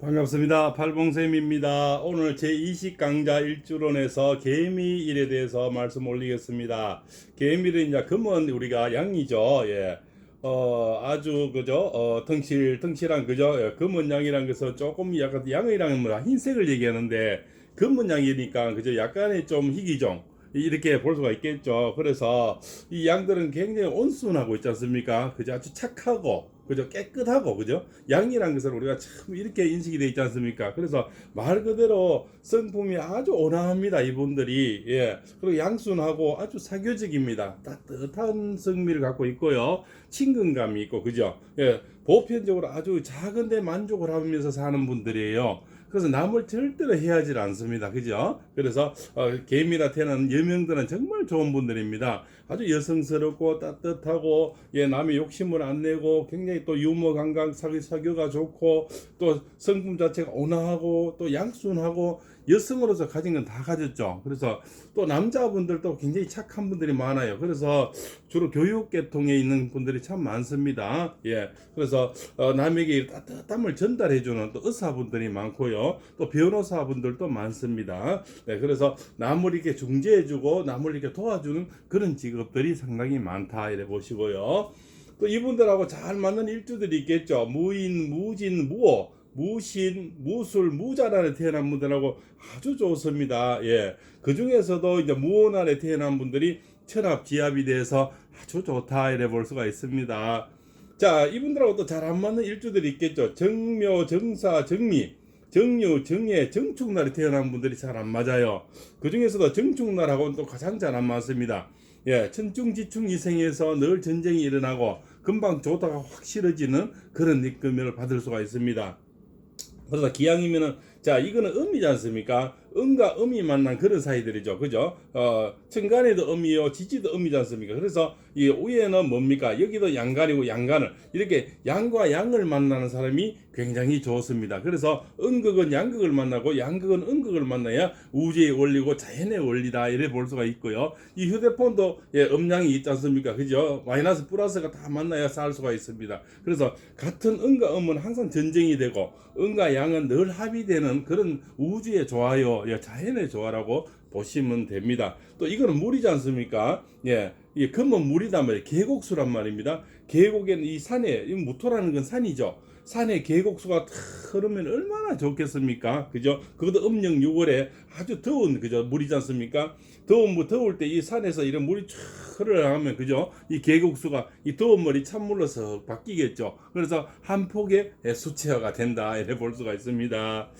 반갑습니다. 팔봉쌤입니다. 오늘 제20 강좌 일주론에서 개미일에 대해서 말씀 올리겠습니다. 개미일은 이제 금은 우리가 양이죠. 예. 어, 아주 그죠? 어, 덩실 덩실한 그죠? 예, 금은 양이란 것은 조금 약간 양이랑 뭐 흰색을 얘기하는데 금은 양이니까 그죠? 약간의 좀 희귀종 이렇게 볼 수가 있겠죠. 그래서 이 양들은 굉장히 온순하고 있지 않습니까? 그죠? 아주 착하고 그죠? 깨끗하고 그죠? 양이란 것은 우리가 참 이렇게 인식이 되어 있지 않습니까? 그래서 말 그대로 성품이 아주 온화합니다. 이분들이 예 그리고 양순하고 아주 사교적입니다. 따뜻한 성미를 갖고 있고요. 친근감이 있고 그죠? 예 보편적으로 아주 작은데 만족을 하면서 사는 분들이에요. 그래서 남을 절대로 해하지 않습니다. 그죠? 그래서 어, 개미라 태어난 여명들은 정말 좋은 분들입니다. 아주 여성스럽고 따뜻하고 예, 남의 욕심을 안 내고 굉장히 또 유머 감각 사교, 사교가 좋고 또 성품 자체가 온화하고 또 양순하고 여성으로서 가진 건 다 가졌죠. 그래서 또 남자분들도 굉장히 착한 분들이 많아요. 그래서 주로 교육 계통에 있는 분들이 참 많습니다. 예. 그래서 어, 남에게 따뜻함을 전달해주는 또 의사분들이 많고요. 또 변호사분들도 많습니다. 네. 그래서 남을 이렇게 중재해주고 남을 이렇게 도와주는 그런 직업들이 상당히 많다. 이래 보시고요. 또 이분들하고 잘 맞는 일주들이 있겠죠. 무인, 무진, 무호. 무신, 무술, 무자란에 태어난 분들하고 아주 좋습니다. 예. 그 중에서도 이제 무혼안에 태어난 분들이 천합, 지합이 돼서 아주 좋다. 이래 볼 수가 있습니다. 자, 이분들하고 또잘안 맞는 일주들이 있겠죠. 정묘, 정사, 정미. 정유, 정예, 정축날에 태어난 분들이 잘 안 맞아요. 그 중에서도 정축날하고는 또 가장 잘 안 맞습니다. 예, 천중지충 이생에서 늘 전쟁이 일어나고 금방 좋다가 확 싫어지는 그런 느낌을 받을 수가 있습니다. 그래서 기왕이면은 자 이거는 음이지 않습니까? 음과 음이 만난 그런 사이들이죠, 그죠? 어 천간에도 음이요, 지지도 음이지 않습니까? 그래서 이 위에는 뭡니까? 여기도 양간이고 양간을 이렇게 양과 양을 만나는 사람이 굉장히 좋습니다. 그래서 음극은 양극을 만나고 양극은 음극을 만나야 우주의 원리고 자연의 원리다 이래 볼 수가 있고요. 이 휴대폰도 예, 음량이 있지 않습니까? 그죠? 마이너스 플러스가 다 만나야 살 수가 있습니다. 그래서 같은 음과 음은 항상 전쟁이 되고 음과 양은 늘 합의되는 그런 우주의 조화요, 예, 자연의 조화라고 보시면 됩니다. 또 이거는 물이지 않습니까? 예, 이 금은 물이단 말이에요. 계곡수란 말입니다. 계곡에는 이 산에 이 무토라는 건 산이죠. 산에 계곡수가 탁 흐르면 얼마나 좋겠습니까? 그죠? 그것도 음력 6월에 아주 더운 그죠 물이지 않습니까? 더운 뭐 더울 때 이 산에서 이런 물이 쫙 흘러나가면 그죠? 이 계곡수가 이 더운 물이 찬물로 서 바뀌겠죠. 그래서 한 폭의 수채화가 된다 이래 볼 수가 있습니다.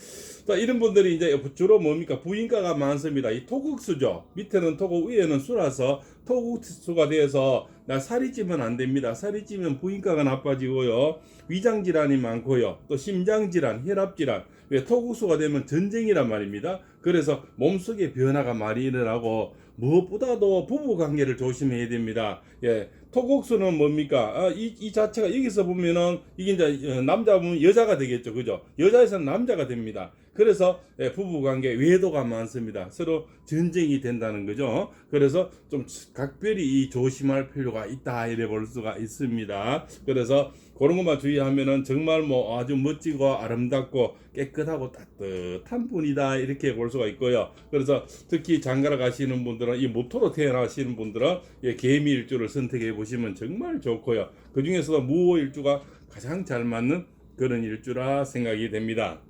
자, 이런 분들이 이제 주로 뭡니까? 부인가가 많습니다. 이 토국수죠. 밑에는 토국, 위에는 수라서 토국수가 돼서 나 살이 찌면 안 됩니다. 살이 찌면 부인가가 나빠지고요. 위장 질환이 많고요. 또 심장 질환, 혈압 질환. 왜 토국수가 되면 전쟁이란 말입니다. 그래서 몸속에 변화가 많이 일어나고 무엇보다도 부부 관계를 조심해야 됩니다. 예. 토국수는 뭡니까? 아, 이, 이 자체가 여기서 보면은 이게 이제 어, 남자 보면 여자가 되겠죠. 그죠? 여자에서는 남자가 됩니다. 그래서 예, 부부 관계 외도가 많습니다. 서로 전쟁이 된다는 거죠. 그래서 좀 각별히 이 조심할 필요가 있다 이래 볼 수가 있습니다. 그래서 그런 것만 주의하면은 정말 뭐 아주 멋지고 아름답고 깨끗하고 따뜻한 분이다 이렇게 볼 수가 있고요. 그래서 특히 장가를 가시는 분들은 이 모토로 태어나시는 분들은 예, 개미 일주를 선택해 보시면 정말 좋고요. 그 중에서도 무호 일주가 가장 잘 맞는 그런 일주라 생각이 됩니다.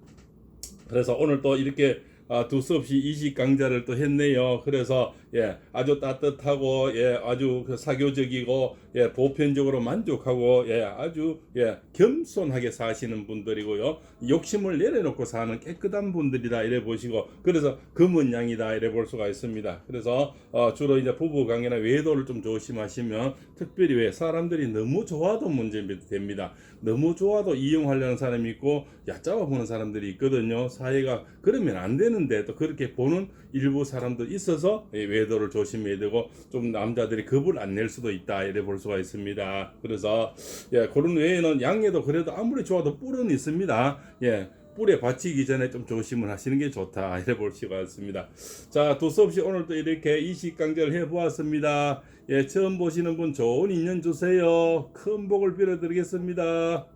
그래서 오늘 또 이렇게 아, 두수 없이 이식 강좌를 또 했네요. 그래서 예, 아주 따뜻하고 예, 아주 그 사교적이고 예, 보편적으로 만족하고 예, 아주 예, 겸손하게 사시는 분들이고요. 욕심을 내려놓고 사는 깨끗한 분들이다 이래 보시고 그래서 금은 양이다 이래 볼 수가 있습니다. 그래서 어, 주로 이제 부부 관계나 외도를 좀 조심하시면 특별히 왜 사람들이 너무 좋아도 문제됩니다. 너무 좋아도 이용하려는 사람이 있고 얕잡아 보는 사람들이 있거든요. 사회가 그러면 안 되는 데또 그렇게 보는 일부 사람도 있어서 예, 외도를 조심해야 되고 좀 남자들이 겁을 안 낼 수도 있다 이래 볼 수가 있습니다. 그래서 예, 그런 외에는 양에도 그래도 아무리 좋아도 뿔은 있습니다. 예. 뿔에 받치기 전에 좀 조심을 하시는 게 좋다 이래 볼 수가 있습니다. 자, 두수 없이 오늘 또 이렇게 이식 강좌를 해 보았습니다. 예, 처음 보시는 분 좋은 인연 주세요. 큰 복을 빌어드리겠습니다.